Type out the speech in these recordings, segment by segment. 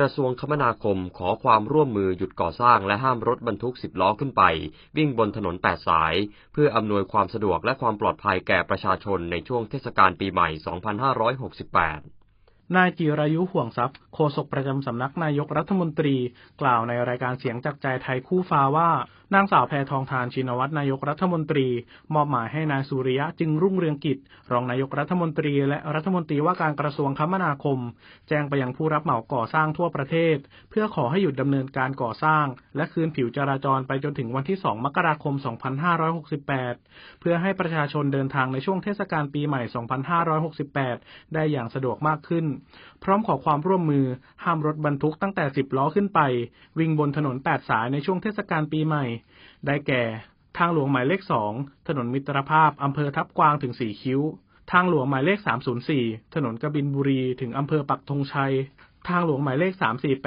กระทรวงคมนาคมขอความร่วมมือหยุดก่อสร้างและห้ามรถบรรทุก 10 ล้อขึ้นไป วิ่งบนถนน 8 สาย เพื่ออำนวยความสะดวกและความปลอดภัยแก่ประชาชนในช่วงเทศกาลปีใหม่ 2568 นายจิรายุห่วงทรัพย์โฆษกประจำสำนักนายกรัฐมนตรี กล่าวในรายการเสียงจากใจไทยคู่ฟ้าว่า นางสาวแพทองทานชินวัตรนายกรัฐมนตรี มอบหมายให้นายสุริยะจึงรุ่งเรืองกิจ รองนายกรัฐมนตรี และรัฐมนตรีว่าการกระทรวงคมนาคม แจ้งไปยังผู้รับเหมาก่อสร้างทั่วประเทศ เพื่อขอให้หยุดดำเนินการก่อสร้าง และคืนผิวจราจรไปจนถึงวันที่ 2 มกราคม 2568 เพื่อให้ประชาชนเดินทางในช่วงเทศกาลปีใหม่ 2568 ได้อย่างสะดวกมากขึ้นพร้อมขอความร่วมมือห้ามรถบรรทุกตั้งแต่ 10 ล้อขึ้นไป วิ่งบนถนน 8 สายในช่วงเทศกาลปีใหม่ ได้แก่ ทางหลวงหมายเลข 2 ถนนมิตรภาพอำเภอทับกวางถึงสีคิ้ว ทางหลวงหมายเลข 304 ถนนกบินบุรีถึงอำเภอปักธงชัย ทางหลวงหมายเลข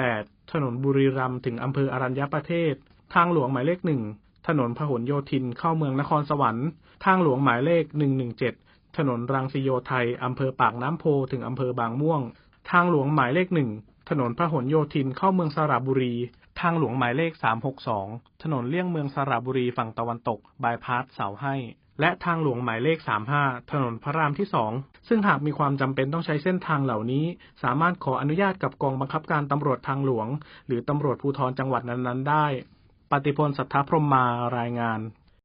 348 ถนนบุรีรัมย์ถึงอำเภออรัญญประเทศ ทางหลวงหมายเลข1ถนนพหลโยธินเข้าเมืองนครสวรรค์ ทางหลวงหมายเลข 117 ถนนรังสิโยไทยอำเภอปากน้ำโพถึงอำเภอบางม่วง ทางหลวงหมายเลขหนึ่ง ถนนพหลโยธินเข้าเมืองสระบุรี ทางหลวงหมายเลข 362 ถนนเลี่ยงเมืองสระบุรีฝั่งตะวันตก บายพาสเสาให้ และทางหลวงหมายเลข 35 ถนนพระรามที่ 2 ซึ่งหากมีความจำเป็นต้องใช้เส้นทางเหล่านี้ สามารถขออนุญาตกับกองบังคับการตำรวจทางหลวง หรือตำรวจภูธรจังหวัดนั้นๆ ได้ ปฏิพลสัทธพรมมารายงาน